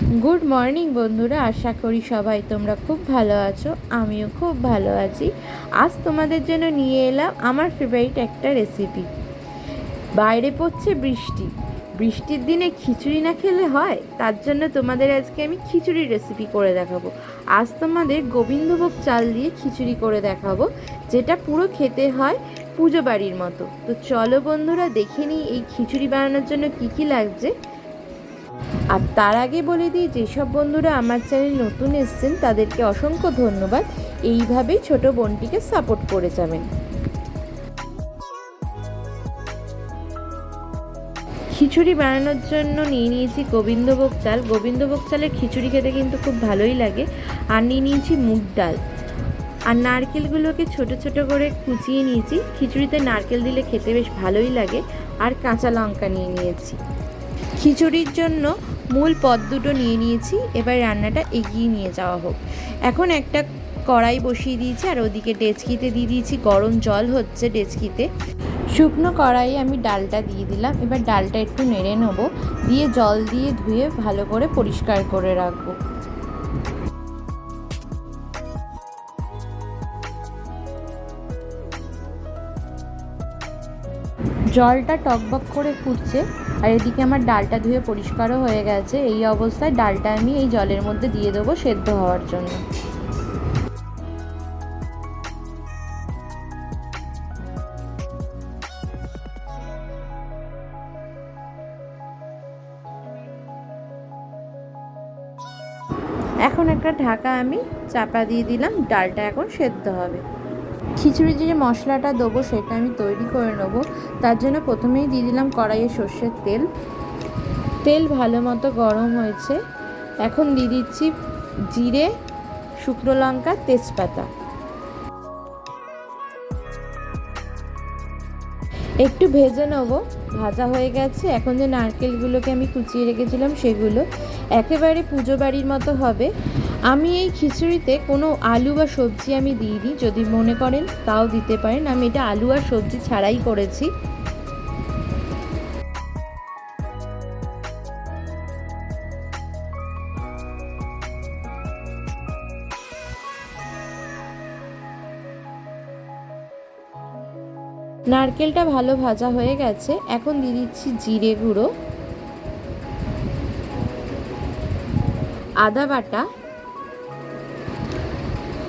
Good morning বন্ধুরা, আশা করি সবাই তোমরা খুব ভালো আছো, আমিও খুব ভালো আছি। আজ তোমাদের জন্য নিয়ে এলাম আমার ফেভারিট একটা রেসিপি বাইরে পড়ছে বৃষ্টি। বৃষ্টির দিনে খিচুড়ি না খেলে হয়? তার জন্য তোমাদের আজকে আমি খিচুড়ির রেসিপি করে দেখাবো। আজ তোমাদের গোবিন্দভোগ চাল দিয়ে খিচুড়ি করে দেখাবো, যেটা পুরো খেতে হয় পুজো বাড়ির মতো। তো চলো বন্ধুরা, দেখে নিই এই খিচুড়ি বানানোর জন্য কী কী লাগছে। আর তার আগে বলে দিই, যেসব বন্ধুরা আমার চ্যানেল নতুন এসছেন, তাদেরকে অসংখ্য ধন্যবাদ। এইভাবেই ছোট বোনটিকে সাপোর্ট করে যাবেন। খিচুড়ি বানানোর জন্য নিয়ে নিয়েছি গোবিন্দভোগ চাল। গোবিন্দভোগ চালের খিচুড়ি খেতে কিন্তু খুব ভালোই লাগে। আর নিয়ে নিয়েছি মুগ ডাল। আর নারকেলগুলোকে ছোট ছোট করে কুচিয়ে নিয়েছি। খিচুড়িতে নারকেল দিলে খেতে বেশ ভালোই লাগে। আর কাঁচা লঙ্কা নিয়ে নিয়েছি। খিচুড়ির জন্য মূল পদ দুটো নিয়ে নিয়েছি, এবার রান্নাটা এগিয়ে নিয়ে যাওয়া হোক। এখন একটা কড়াই বসিয়ে দিয়েছি, আর ওদিকে ডেচকিতে দিয়ে দিয়েছি, গরম জল হচ্ছে ডেচকিতে। শুকনো কড়াইয়ে আমি ডালটা দিয়ে দিলাম, এবার ডালটা একটু নেড়ে নেব, দিয়ে জল দিয়ে ধুয়ে ভালো করে পরিষ্কার করে রাখব। জলটা টকবক করে ফুটছে আর এদিকে আমার ডালটা ধুয়ে পরিষ্কারও হয়ে গেছে। এই অবস্থায় ডালটা আমি এই জলের মধ্যে দিয়ে দেবো সেদ্ধ হওয়ার জন্য। এখন একটা ঢাকা আমি চাপা দিয়ে দিলাম, ডালটা এখন সেদ্ধ হবে। খিচুড়ির যে মশলাটা দেবো সেটা আমি তৈরি করে নেব। তার জন্য প্রথমেই দিয়ে দিলাম কড়াইয়ে সর্ষের তেল। তেল ভালো মতো গরম হয়েছে। এখন দিয়ে দিচ্ছি জিরে, শুকনো লঙ্কা, তেজপাতা। একটু ভেজে নেব। ভাজা হয়ে গেছে। এখন যে নারকেলগুলোকে আমি কুচিয়ে রেখেছিলাম সেগুলো। একেবারে পুজো বাড়ির মতো হবে। আমি এই খিচুড়িতে কোনো আলু বা সবজি আমি দিইনি, যদি মনে করেন তাও দিতে পারেন। আমি এটা আলু আর সবজি ছাড়াই করেছি। নারকেলটা ভালো ভাজা হয়ে গেছে। এখন দিয়ে দিচ্ছি জিরে গুঁড়ো, আদা বাটা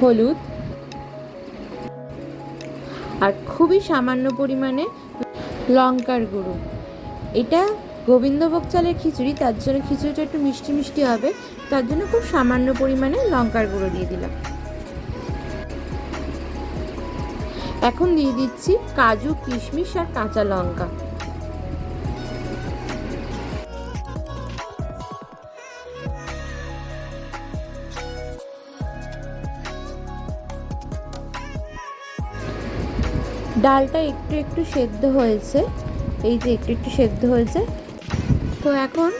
হলুদ আর খুবই সামান্য পরিমাণে লঙ্কার গুঁড়ো। এটা গোবিন্দভোগ চালের খিচুড়ি, তার জন্য খিচুড়িটা একটু মিষ্টি মিষ্টি হবে, তার জন্য খুব সামান্য পরিমাণে লঙ্কার গুঁড়ো দিয়ে দিলাম। এখন দিয়ে দিচ্ছি কাজু, কিশমিশ আর কাঁচা লঙ্কা। ডালটা একটু একটু সেদ্ধ হয়েছে। এই যে একটু একটু সেদ্ধ হয়েছে। তো এখন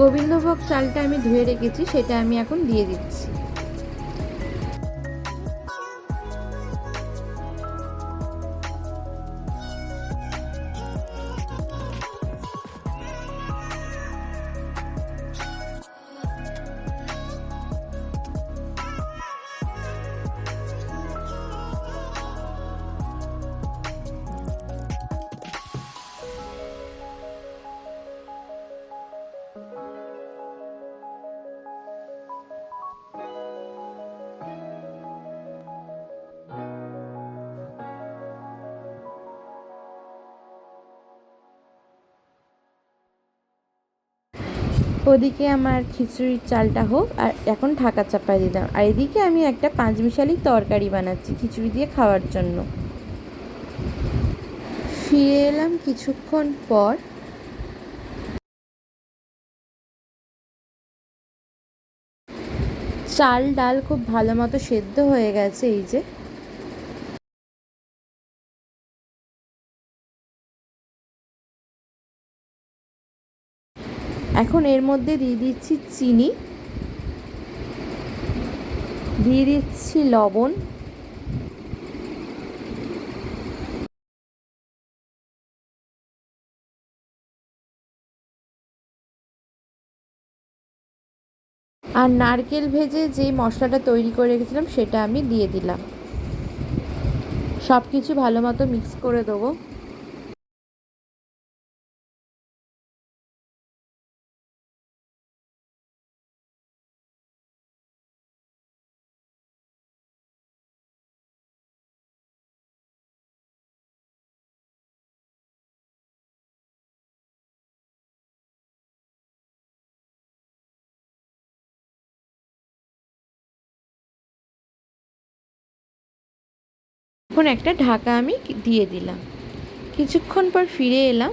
গোবিন্দভোগ চালটা আমি ধুয়ে রেখেছি, সেটা আমি এখন দিয়ে দিচ্ছি। ওদিকে আমার খিচুড়ির চালটা হোক, আর এখন ঢাকা চাপা দিলাম আর এদিকে আমি একটা পাঁচমিশালি তরকারি বানাচ্ছি খিচুড়ি দিয়ে খাওয়ার জন্য। ফিরে এলাম কিছুক্ষণ পর। চাল ডাল খুব ভালো মতো সেদ্ধ হয়ে গেছে এই যে। এখন এর মধ্যে দিয়ে দিচ্ছি চিনি, দিয়ে দিচ্ছি লবণ। আর নারকেল ভেজে যেই মশলাটা তৈরি করে রেখেছিলাম, সেটা আমি দিয়ে দিলাম। সব কিছু ভালো মতো মিক্স করে দেবো। এখন একটা ঢাকা আমি দিয়ে দিলাম। কিছুক্ষণ পর ফিরে এলাম।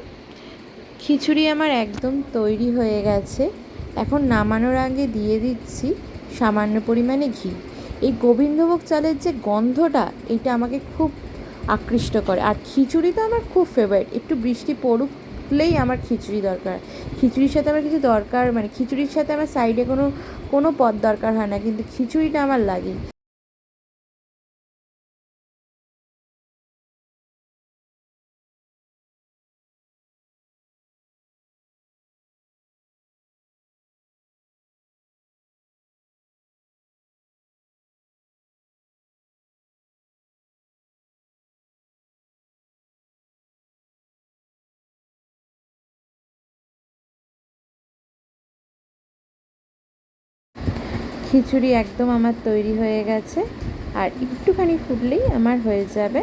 খিচুড়ি আমার একদম তৈরি হয়ে গেছে। এখন নামানোর আগে দিয়ে দিচ্ছি সামান্য পরিমাণে ঘি। এই গোবিন্দভোগ চালের যে গন্ধটা, এটা আমাকে খুব আকৃষ্ট করে। আর খিচুড়ি তো আমার খুব ফেভারিট একটু বৃষ্টি পড়ুকলেই আমার খিচুড়ি দরকার। খিচুড়ির সাথে আমার কিছু দরকার মানে খিচুড়ির সাথে আমার সাইডে কোনো কোনো পদ দরকার হয় না, কিন্তু খিচুড়িটা আমার লাগে। খিচুড়ি একদম আমার তৈরি হয়ে গেছে, আর একটুখানি ফুটলেই আমার হয়ে যাবে।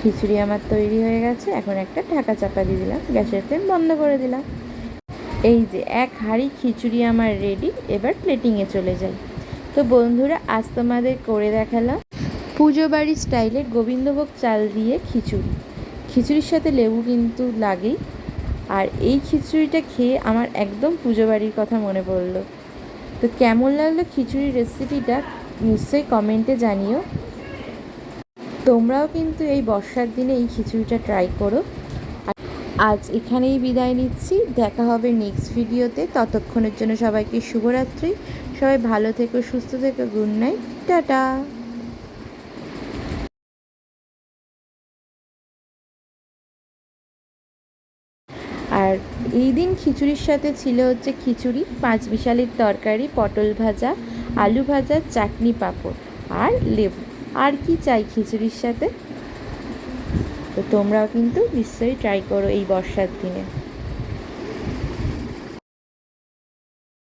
খিচুড়ি আমার তৈরি হয়ে গেছে, এখন একটা ঢাকা চাপা দিয়ে দিলাম, গ্যাসের ফ্লেম বন্ধ করে দিলাম। এই যে এক হাঁড়ি খিচুড়ি আমার রেডি এবার প্লেটিংয়ে চলে যাই। তো বন্ধুরা, আজ তোমাদের করে দেখালাম পুজো বাড়ির স্টাইলের গোবিন্দভোগ চাল দিয়ে খিচুড়ি। খিচুড়ির সাথে লেবু কিন্তু লাগেই। আর এই খিচুড়িটা খেয়ে আমার একদম পুজো বাড়ির কথা মনে পড়ল। তো কেমন লাগল খিচুড়ির রেসিপিটা নিশ্চয়ই কমেন্টে জানিও। তোমরাও কিন্তু এই বর্ষার দিনে এই খিচুড়িটা ট্রাই করো। আজ এখানেই বিদায় নিচ্ছি। দেখা হবে নেক্সট ভিডিওতে ততক্ষণের জন্য সবাইকে শুভরাত্রি। সবাই ভালো থেকো, সুস্থ থেকো। Good night tata. আর এই দিন খিচুড়ির সাথে ছিল হচ্ছে খিচুড়ি, পাঁচ বিশালির তরকারি, পটল ভাজা, আলু ভাজা, চাটনি পাঁপড় আর লেবু। আর কি চাই খিচুড়ির সাথে? তো তোমরাও কিন্তু নিশ্চয়ই ট্রাই করো এই বর্ষার দিনে।